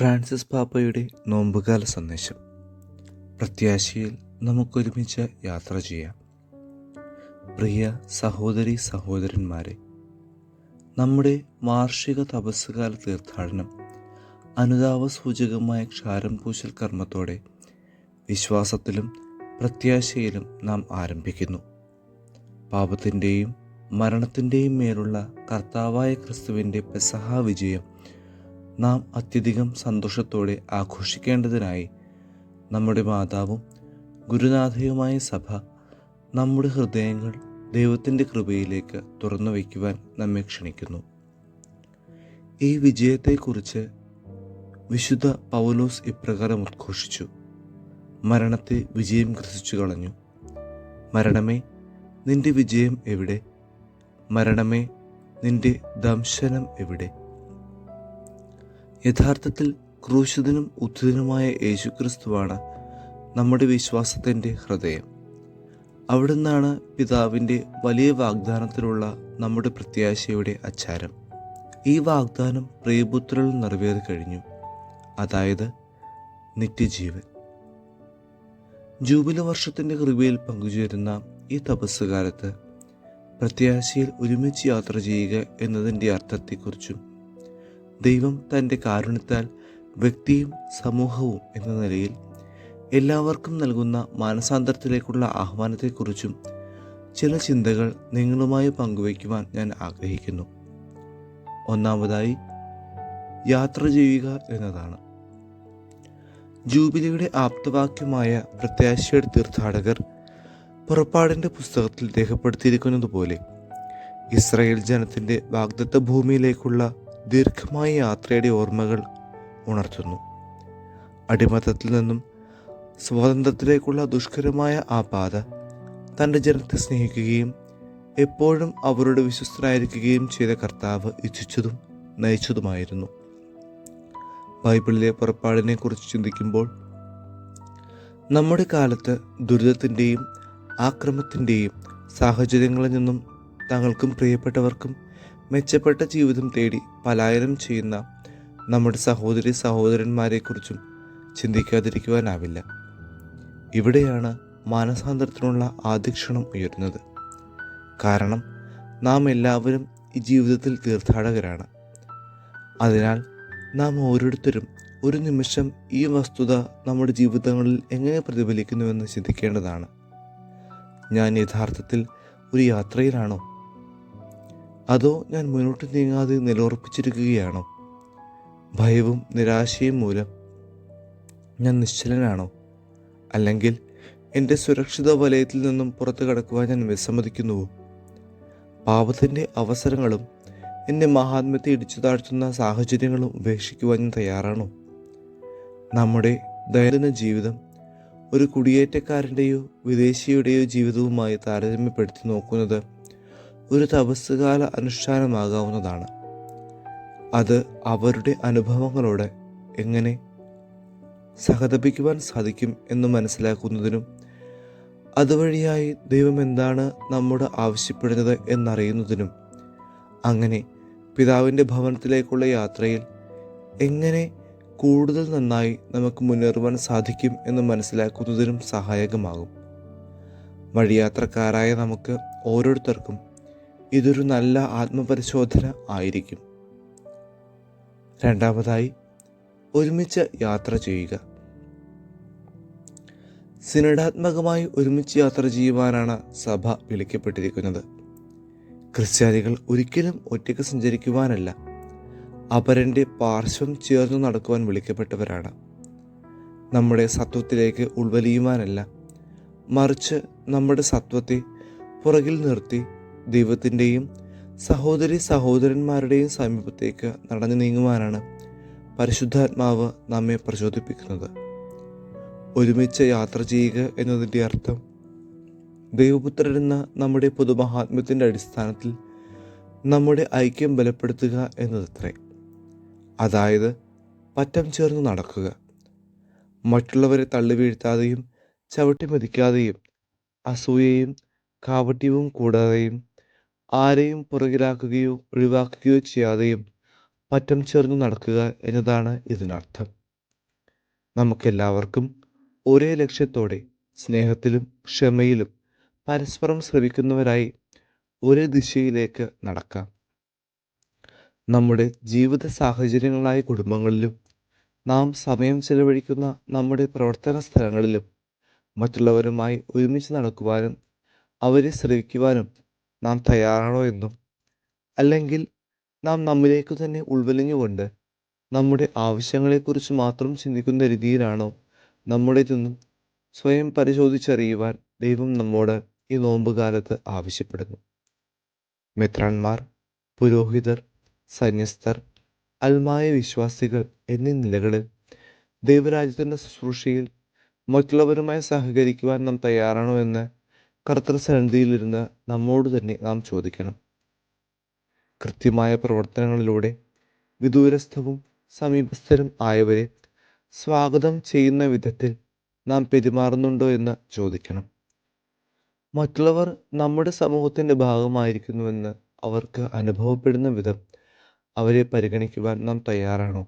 Francis പാപ്പയുടെ നോമ്പുകാല സന്ദേശം. പ്രത്യാശയിൽ നമുക്കൊരുമിച്ച് യാത്ര ചെയ്യാം. പ്രിയ സഹോദരി സഹോദരന്മാരെ നമ്മുടെ വാർഷിക തപസ്സുകാല തീർത്ഥാടനം അനുതാപ സൂചകമായ ക്ഷാരം പൂശൽ കർമ്മത്തോടെ വിശ്വാസത്തിലും പ്രത്യാശയിലും നാം ആരംഭിക്കുന്നു. പാപത്തിന്റെയും മരണത്തിന്റെയും മേലുള്ള കർത്താവായ ക്രിസ്തുവിന്റെ പെസഹാ വിജയം നാം അത്യധികം സന്തോഷത്തോടെ ആഘോഷിക്കേണ്ടതിനായി നമ്മുടെ മാതാവും ഗുരുനാഥയുമായ സഭ നമ്മുടെ ഹൃദയങ്ങൾ ദൈവത്തിന്റെ കൃപയിലേക്ക് തുറന്നു വയ്ക്കുവാൻ നമ്മെ ക്ഷണിക്കുന്നു. ഈ വിജയത്തെക്കുറിച്ച് വിശുദ്ധ പൗലോസ് ഇപ്രകാരം ഉദ്ഘോഷിച്ചു. മരണത്തെ വിജയം ഗ്രസിച്ചു കളഞ്ഞു. മരണമേ നിന്റെ വിജയം എവിടെ? മരണമേ നിന്റെ ദംശനം എവിടെ? യഥാർത്ഥത്തിൽ ക്രൂശിതനും ഉദ്ധിതനുമായ യേശുക്രിസ്തുവാണ് നമ്മുടെ വിശ്വാസത്തിന്റെ ഹൃദയം. അവിടുന്നാണ് പിതാവിന്റെ വലിയ വാഗ്ദാനത്തിലുള്ള നമ്മുടെ പ്രത്യാശയുടെ അച്ചാരം. ഈ വാഗ്ദാനം പ്രിയപുത്രൽ നിറവേറി കഴിഞ്ഞു. അതായത് നിത്യജീവൻ. ജൂബിലി വർഷത്തിന്റെ കൃപയിൽ പങ്കുചേരുന്ന ഈ തപസ്സുകാലത്ത് പ്രത്യാശയിൽ ഒരുമിച്ച് യാത്ര ചെയ്യുക എന്നതിന്റെ അർത്ഥത്തെക്കുറിച്ചും ദൈവം തന്റെ കാരുണ്യത്താൽ വ്യക്തിയും സമൂഹവും എന്ന നിലയിൽ എല്ലാവർക്കും നൽകുന്ന മാനസാന്തരത്തിലേക്കുള്ള ആഹ്വാനത്തെക്കുറിച്ചും ചില ചിന്തകൾ നിങ്ങളുമായി പങ്കുവയ്ക്കുവാൻ ഞാൻ ആഗ്രഹിക്കുന്നു. ഒന്നാമതായി യാത്ര ചെയ്യുക എന്നതാണ്. ജൂബിലിയുടെ ആപ്തവാക്യമായ പ്രത്യാശയുടെ തീർത്ഥാടകർ പുറപ്പാടിന്റെ പുസ്തകത്തിൽ രേഖപ്പെടുത്തിയിരിക്കുന്നതുപോലെ ഇസ്രയേൽ ജനത്തിന്റെ വാഗ്ദത്ത ഭൂമിയിലേക്കുള്ള ദീർഘമായ യാത്രയുടെ ഓർമ്മകൾ ഉണർത്തുന്നു. അടിമത്തത്തിൽ നിന്നും സ്വാതന്ത്ര്യത്തിലേക്കുള്ള ദുഷ്കരമായ ആ പാത തന്റെ ജനത്തെ സ്നേഹിക്കുകയും എപ്പോഴും അവരുടെ വിശ്വസ്തരായിരിക്കുകയും ചെയ്ത കർത്താവ് ഇച്ഛിച്ചതും നയിച്ചതുമായിരുന്നു. ബൈബിളിലെ പുറപ്പാടിനെ കുറിച്ച് ചിന്തിക്കുമ്പോൾ നമ്മുടെ കാലത്ത് ദുരിതത്തിന്റെയും ആക്രമത്തിന്റെയും സാഹചര്യങ്ങളിൽ നിന്നും തങ്ങൾക്കും പ്രിയപ്പെട്ടവർക്കും മെച്ചപ്പെട്ട ജീവിതം തേടി പലായനം ചെയ്യുന്ന നമ്മുടെ സഹോദരി സഹോദരന്മാരെക്കുറിച്ചും ചിന്തിക്കാതിരിക്കുവാനാവില്ല. ഇവിടെയാണ് മാനസാന്തരത്തിനുള്ള ആദിക്ഷണം ഉയരുന്നത്. കാരണം നാം എല്ലാവരും ഈ ജീവിതത്തിൽ തീർത്ഥാടകരാണ്. അതിനാൽ നാം ഓരോരുത്തരും ഒരു നിമിഷം ഈ വസ്തുത നമ്മുടെ ജീവിതങ്ങളിൽ എങ്ങനെ പ്രതിഫലിക്കുന്നുവെന്ന് ചിന്തിക്കേണ്ടതാണ്. ഞാൻ യഥാർത്ഥത്തിൽ ഒരു യാത്രയിലാണോ അതോ ഞാൻ മുന്നോട്ട് നീങ്ങാതെ നിലയുറപ്പിച്ചിരിക്കുകയാണോ? ഭയവും നിരാശയും മൂലം ഞാൻ നിശ്ചലനാണോ? അല്ലെങ്കിൽ എന്റെ സുരക്ഷിത വലയത്തിൽ നിന്നും പുറത്തു കടക്കുവാൻ ഞാൻ വിസമ്മതിക്കുന്നുവോ? പാപത്തിന്റെ അവസരങ്ങളും എന്റെ മഹാത്മ്യത്തെ ഇടിച്ചു താഴ്ത്തുന്ന സാഹചര്യങ്ങളും ഉപേക്ഷിക്കുവാൻ ഞാൻ തയ്യാറാണോ? നമ്മുടെ ദൈനംദിന ജീവിതം ഒരു കുടിയേറ്റക്കാരന്റെയോ വിദേശിയുടെയോ ജീവിതവുമായി താരതമ്യപ്പെടുത്തി നോക്കുന്നത് ഒരു തപസ്സുകാല അനുഷ്ഠാനമാകാവുന്നതാണ്. അത് അവരുടെ അനുഭവങ്ങളോട് എങ്ങനെ സഹതപിക്കുവാൻ സാധിക്കും എന്ന് മനസ്സിലാക്കുന്നതിനും അതുവഴിയായി ദൈവം എന്താണ് നമ്മോട് ആവശ്യപ്പെടുന്നത് എന്നറിയുന്നതിനും അങ്ങനെ പിതാവിന്റെ ഭവനത്തിലേക്കുള്ള യാത്രയിൽ എങ്ങനെ കൂടുതൽ നന്നായി നമുക്ക് മുന്നേറുവാൻ സാധിക്കും എന്ന് മനസ്സിലാക്കുന്നതിനും സഹായകമാകും. വഴിയാത്രക്കാരായ നമുക്ക് ഓരോരുത്തർക്കും ഇതൊരു നല്ല ആത്മപരിശോധന ആയിരിക്കും. രണ്ടാമതായി ഒരുമിച്ച് യാത്ര ചെയ്യുക. സിനഡാത്മകമായി ഒരുമിച്ച് യാത്ര ചെയ്യുവാനാണ് സഭ വിളിക്കപ്പെട്ടിരിക്കുന്നത്. ക്രിസ്ത്യാനികൾ ഒരിക്കലും ഒറ്റയ്ക്ക് സഞ്ചരിക്കുവാനല്ല. അപരന്റെ പാർശ്വം ചേർന്ന് നടക്കുവാൻ വിളിക്കപ്പെട്ടവരാണ്. നമ്മുടെ സത്വത്തിലേക്ക് ഉൾവലിയുവാനല്ല. മറിച്ച് നമ്മുടെ സത്വത്തെ പുറകിൽ നിർത്തി ദൈവത്തിന്റെയും സഹോദരി സഹോദരന്മാരുടെയും സമീപത്തേക്ക് നടന്നു നീങ്ങുവാനാണ് പരിശുദ്ധാത്മാവ് നമ്മെ പ്രചോദിപ്പിക്കുന്നത്. ഒരുമിച്ച് യാത്ര ചെയ്യുക എന്നതിന്റെ അർത്ഥം ദൈവപുത്രരെന്ന നമ്മുടെ പൊതുമഹാത്മ്യത്തിന്റെ അടിസ്ഥാനത്തിൽ നമ്മുടെ ഐക്യം ബലപ്പെടുത്തുക എന്നതത്രേ. അതായത് പറ്റം ചേർന്ന് നടക്കുക. മറ്റുള്ളവരെ തള്ളി വീഴ്ത്താതെയും ചവിട്ടി മതിക്കാതെയും അസൂയയും കാവട്യവും കൂടാതെയും ആരെയും പുറകിലാക്കുകയോ ഒഴിവാക്കുകയോ ചെയ്യാതെയും പറ്റം ചേർന്ന് നടക്കുക എന്നതാണ് ഇതിനർത്ഥം. നമുക്കെല്ലാവർക്കും ഒരേ ലക്ഷ്യത്തോടെ സ്നേഹത്തിലും ക്ഷമയിലും പരസ്പരം ശ്രമിക്കുന്നവരായി ഒരേ ദിശയിലേക്ക് നടക്കാം. നമ്മുടെ ജീവിത സാഹചര്യങ്ങളായ കുടുംബങ്ങളിലും നാം സമയം ചെലവഴിക്കുന്ന നമ്മുടെ പ്രവർത്തന സ്ഥലങ്ങളിലും മറ്റുള്ളവരുമായി ഒരുമിച്ച് നടക്കുവാനും അവരെ ശ്രവിക്കുവാനും നാം തയ്യാറാണോ എന്നും അല്ലെങ്കിൽ നാം നമ്മിലേക്ക് തന്നെ ഉൾവലിഞ്ഞുകൊണ്ട് നമ്മുടെ ആവശ്യങ്ങളെക്കുറിച്ച് മാത്രം ചിന്തിക്കുന്ന രീതിയിലാണോ നമ്മുടേതെന്നും സ്വയം പരിശോധിച്ചറിയുവാൻ ദൈവം നമ്മോട് ഈ നോമ്പുകാലത്ത് ആവശ്യപ്പെടുന്നു. മിത്രന്മാർ പുരോഹിതർ സന്യസ്തർ അൽമായ വിശ്വാസികൾ എന്നീ നിലകളിൽ ദൈവരാജ്യത്തിന്റെ ശുശ്രൂഷയിൽ മറ്റുള്ളവരുമായി സഹകരിക്കുവാൻ നാം തയ്യാറാണോ എന്ന് കർത്തൃസന്നിധിയിലിരുന്ന് നമ്മോട് തന്നെ നാം ചോദിക്കണം. കൃത്യമായ പ്രവർത്തനങ്ങളിലൂടെ വിദൂരസ്ഥവും സമീപസ്ഥരും ആയവരെ സ്വാഗതം ചെയ്യുന്ന വിധത്തിൽ നാം പെരുമാറുന്നുണ്ടോ എന്ന് ചോദിക്കണം. മറ്റുള്ളവർ നമ്മുടെ സമൂഹത്തിന്റെ ഭാഗമായിരിക്കുന്നുവെന്ന് അവർക്ക് അനുഭവപ്പെടുന്ന വിധം അവരെ പരിഗണിക്കുവാൻ നാം തയ്യാറാണോ?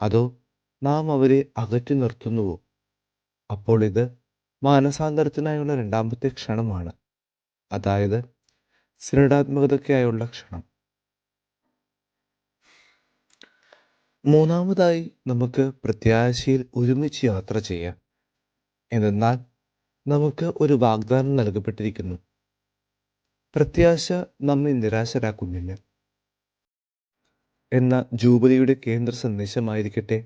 അതോ നാം അവരെ അകറ്റി നിർത്തുന്നുവോ? അപ്പോൾ ഇത് മാനസാന്തരത്തിനായുള്ള രണ്ടാമത്തെ ക്ഷണമാണ്. അതായത് സൃഢാത്മകതയ്ക്കായുള്ള ക്ഷണം. മൂന്നാമതായി നമുക്ക് പ്രത്യാശയിൽ ഒരുമിച്ച് യാത്ര ചെയ്യാം. എന്നാൽ നമുക്ക് ഒരു വാഗ്ദാനം നൽകപ്പെട്ടിരിക്കുന്നു. പ്രത്യാശ നമ്മെ നിരാശരാക്കുന്നില്ല. എന്ന ജൂബിലിയുടെ കേന്ദ്ര സന്ദേശമായിരിക്കട്ടെ.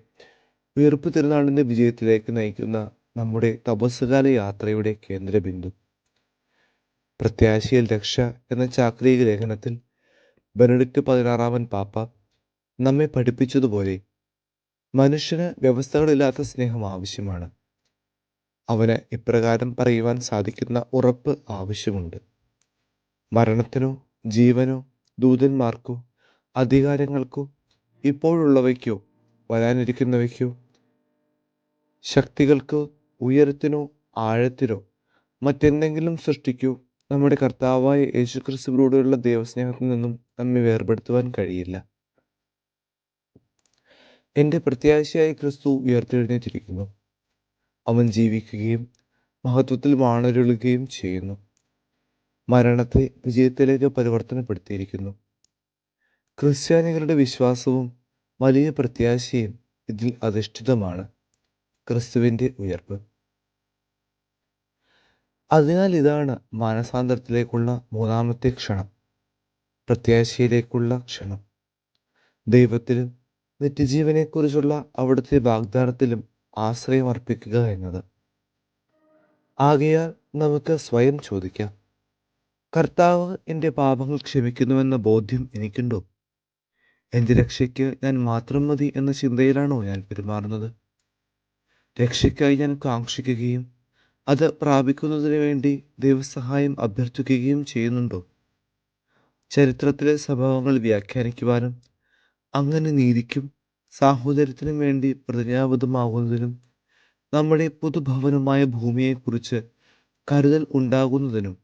വീർപ്പ് തിരുനാളിന്റെ വിജയത്തിലേക്ക് നയിക്കുന്ന നമ്മുടെ തപസ്സുകാല യാത്രയുടെ കേന്ദ്രബിന്ദു. പ്രത്യാശയിൽ രക്ഷ എന്ന ചാക്രിക ലേഖനത്തിൽ ബെനഡിക്റ്റ് പതിനാറാമൻ പാപ്പ നമ്മെ പഠിപ്പിച്ചതുപോലെ മനുഷ്യന് വ്യവസ്ഥകളില്ലാത്ത സ്നേഹം ആവശ്യമാണ്. അവന് ഇപ്രകാരം പറയുവാൻ സാധിക്കുന്ന ഉറപ്പ് ആവശ്യമുണ്ട്. മരണത്തിനോ ജീവനോ ദൂതന്മാർക്കോ അധികാരങ്ങൾക്കോ ഇപ്പോഴുള്ളവയ്ക്കോ വരാനിരിക്കുന്നവയ്ക്കോ ശക്തികൾക്കോ ഉയരത്തിനോ ആഴത്തിനോ മറ്റെന്തെങ്കിലും സൃഷ്ടിക്കൂ. നമ്മുടെ കർത്താവായ യേശുക്രിസ്തുവിനോടുള്ള ദൈവസ്നേഹത്തിൽ നിന്നും നമ്മെ വേർപെടുത്തുവാൻ കഴിയില്ല. എന്റെ പ്രത്യാശയായി ക്രിസ്തു ഉയർത്തെഴുന്നേറ്റിരിക്കുന്നു. അവൻ ജീവിക്കുകയും മഹത്വത്തിൽ വാണരുളുകയും ചെയ്യുന്നു. മരണത്തെ വിജയത്തിലേക്ക് പരിവർത്തനപ്പെടുത്തിയിരിക്കുന്നു. ക്രിസ്ത്യാനികളുടെ വിശ്വാസവും വലിയ പ്രത്യാശയും ഇതിൽ അധിഷ്ഠിതമാണ്. ക്രിസ്തുവിന്റെ ഉയർപ്പ്. അതിനാൽ ഇതാണ് മാനസാന്തരത്തിലേക്കുള്ള മൂന്നാമത്തെ ക്ഷണം പ്രത്യാശയിലേക്കുള്ള ക്ഷണം. ദൈവത്തിലും നിത്യജീവനെക്കുറിച്ചുള്ള അവിടുത്തെ വാഗ്ദാനത്തിലും ആശ്രയം അർപ്പിക്കുക എന്നത്. ആകയാൽ നമുക്ക് സ്വയം ചോദിക്കാം കർത്താവ് എന്റെ പാപങ്ങൾ ക്ഷമിക്കുന്നുവെന്ന ബോധ്യം എനിക്കുണ്ടോ? എന്റെ രക്ഷയ്ക്ക് ഞാൻ മാത്രം മതി എന്ന ചിന്തയിലാണോ ഞാൻ പെരുമാറുന്നത്? രക്ഷയ്ക്കായി ഞാൻ കാക്ഷിക്കുകയും അത് പ്രാപിക്കുന്നതിന് വേണ്ടി ദൈവസഹായം അഭ്യർത്ഥിക്കുകയും ചെയ്യുന്നുണ്ടോ? ചരിത്രത്തിലെ സ്വഭാവങ്ങൾ വ്യാഖ്യാനിക്കുവാനും അങ്ങനെ നീതിക്കും സാഹോദര്യത്തിനും വേണ്ടി പ്രതിജ്ഞാബദ്ധമാകുന്നതിനും നമ്മുടെ പുതുഭവനമായ ഭൂമിയെക്കുറിച്ച് കരുതൽ ഉണ്ടാകുന്നതിനും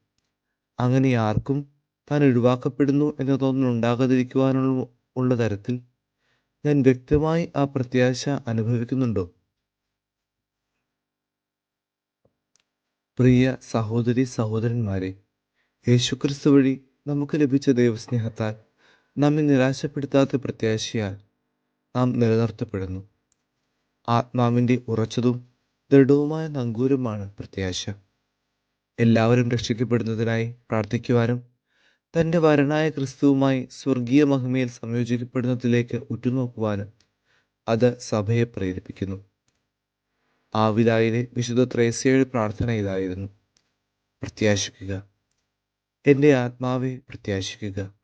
അങ്ങനെ ആർക്കും താൻ ഒഴിവാക്കപ്പെടുന്നു എന്ന തോന്നൽ ഉണ്ടാകാതിരിക്കുവാനുള്ള ഉള്ള തരത്തിൽ ഞാൻ വ്യക്തമായി ആ പ്രത്യാശ അനുഭവിക്കുന്നുണ്ടോ? പ്രിയ സഹോദരി സഹോദരന്മാരെ യേശുക്രിസ്തു വഴി നമുക്ക് ലഭിച്ച ദൈവസ്നേഹത്താൽ നമ്മെ നിരാശപ്പെടുത്താത്ത പ്രത്യാശയാൽ നാം നിലനിർത്തപ്പെടുന്നു. ആത്മാവിന്റെ ഉറച്ചതും ദൃഢവുമായ നങ്കൂരമാണ് പ്രത്യാശ. എല്ലാവരും രക്ഷിക്കപ്പെടുന്നതിനായി പ്രാർത്ഥിക്കുവാനും തന്റെ വരനായ ക്രിസ്തുവുമായി സ്വർഗീയ മഹിമയിൽ സംയോജിക്കപ്പെടുന്നതിലേക്ക് ഉറ്റുനോക്കുവാനും അത് സഭയെ പ്രേരിപ്പിക്കുന്നു. ആവിലായിലെ വിശുദ്ധ ത്രേസ്യയുടെ പ്രാർത്ഥന ഇതായിരുന്നു. പ്രത്യാശിക്കുക. എന്റെ ആത്മാവെ പ്രത്യാശിക്കുക.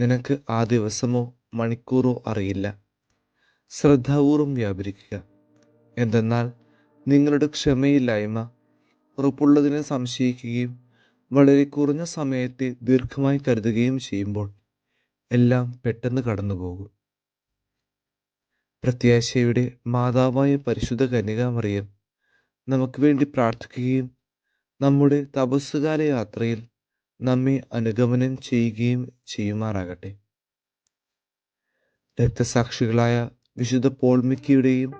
നിനക്ക് ആ ദിവസമോ മണിക്കൂറോ അറിയില്ല. ശ്രദ്ധാപൂർവം വ്യാപരിക്കുക. എന്തെന്നാൽ നിങ്ങളുടെ ക്ഷമയില്ലായ്മ ഉറപ്പുള്ളതിനെ സംശയിക്കുകയും വളരെ കുറഞ്ഞ സമയത്തെ ദീർഘമായി കരുതുകയും ചെയ്യുമ്പോൾ എല്ലാം പെട്ടെന്ന് കടന്നുപോകും. പ്രത്യാശയുടെ മാതാവായ പരിശുദ്ധ കന്യകാമറിയം. നമുക്ക് വേണ്ടി പ്രാർത്ഥിക്കുകയും നമ്മുടെ തപസ്സുകാല യാത്രയിൽ നമ്മെ അനുഗമനം ചെയ്യുകയും ചെയ്യുമാറാകട്ടെ. രക്തസാക്ഷികളായ വിശുദ്ധ പോൾമിക്കയുടെയും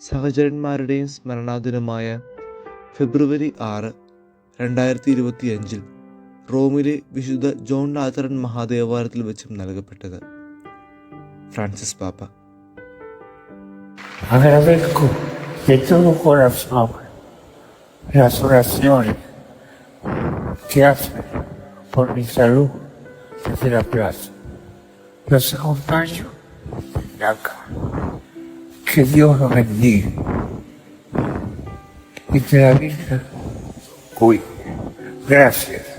സഹചരന്മാരുടെയും സ്മരണാദിനമായ ഫെബ്രുവരി ആറ് രണ്ടായിരത്തി ഇരുപത്തി അഞ്ചിൽ റോമിലെ വിശുദ്ധ ജോൺ ലാത്തറൻ മഹാദേവാലയത്തിൽ വെച്ചും നൽകപ്പെട്ടത് ഫ്രാൻസിസ് പാപ്പ. Agradezco de todo corazón las oraciones que hacen por mi salud desde la plaza. Los acompaño la cama. Que Dios los bendiga y que la Virgen cuide. Gracias.